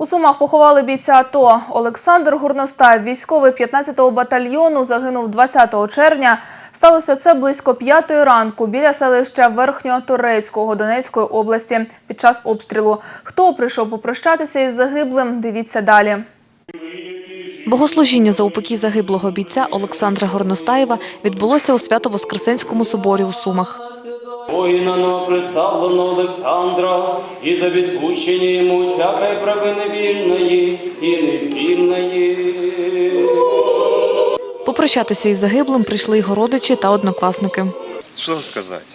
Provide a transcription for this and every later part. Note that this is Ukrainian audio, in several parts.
У Сумах поховали бійця АТО. Олександр Гурностаєв, військовий 15-го батальйону, загинув 20 червня. Сталося це близько п'ятої ранку біля селища Верхньоторецького Донецької області під час обстрілу. Хто прийшов попрощатися із загиблим, дивіться далі. Богослужіння за упокій загиблого бійця Олександра Горностаєва відбулося у Свято-Воскресенському соборі у Сумах Воїна новоприставлено Олександра, і за відпущення йому всякої провини вільної і невільної. Попрощатися із загиблим прийшли й родичі та однокласники. Что сказать?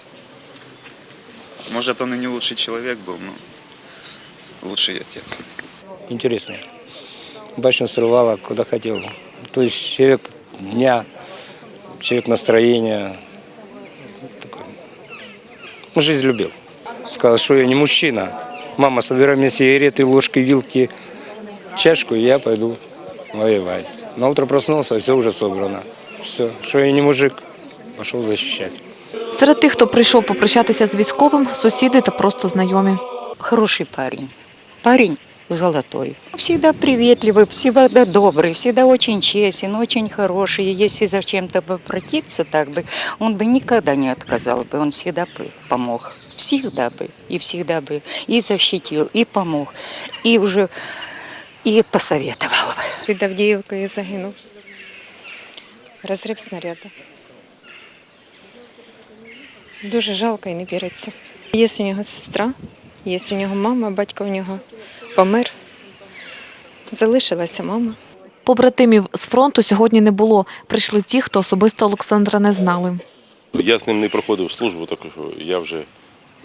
Может, он и не лучший человек был, но лучший отец. интересный. Башню срывала, куда хотел. То есть человек дня, человек настроения. Ну, Жизнь любил. Сказал, что я не мужчина. Мама, собирай мне сигареты, ложки, вилки, чашку, и я пойду воевать. На утро проснулся, все уже собрано. Все, что я не мужик, пошел защищать. Серед тих, хто прийшов попрощатися з військовим, сусіди та просто знайомі. хороший парень. Парень золотой. Всегда приветливый, всегда добрый, всегда очень честен, очень хороший. Если зачем-то бы обратиться так бы, он бы никогда не отказал бы, он всегда бы помог. Всегда бы, и всегда бы, и защитил, и помог, и уже, и посоветовал бы. Під Авдіївкою загинув. Розрив снаряду. Дуже жалко і не віриться. Є у нього сестра, є у нього мама, батько в нього Помер. Залишилася мама. Побратимів з фронту сьогодні не було. Прийшли ті, хто особисто Олександра не знали. Я з ним не проходив службу, так що я вже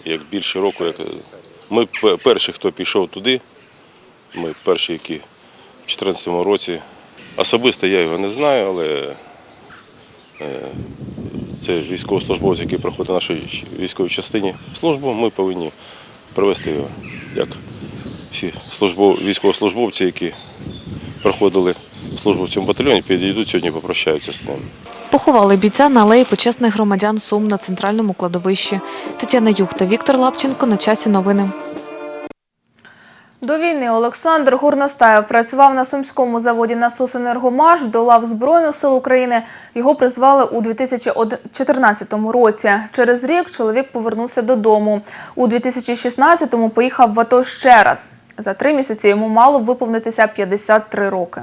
як більше року. Як... Ми перші, хто пішов туди. Ми перші, які в 2014 році. Особисто я його не знаю, але е, це військовослужбовець, який проходить в нашій військовій частині службу. Ми повинні провести його як всі службов... військовослужбовці, які проходили службу в цьому батальйоні, підійдуть сьогодні, попрощаються з ним. Поховали бійця на алеї почесних громадян Сум на центральному кладовищі. Тетяна Юх та Віктор Лапченко на часі новини. До війни Олександр Гурностаєв працював на сумському заводі «Насосенергомаш» до лав Збройних сил України. Його призвали у 2014 році. Через рік чоловік повернувся додому. У 2016-му поїхав в АТО ще раз. За три місяці йому мало б виповнитися 53 роки.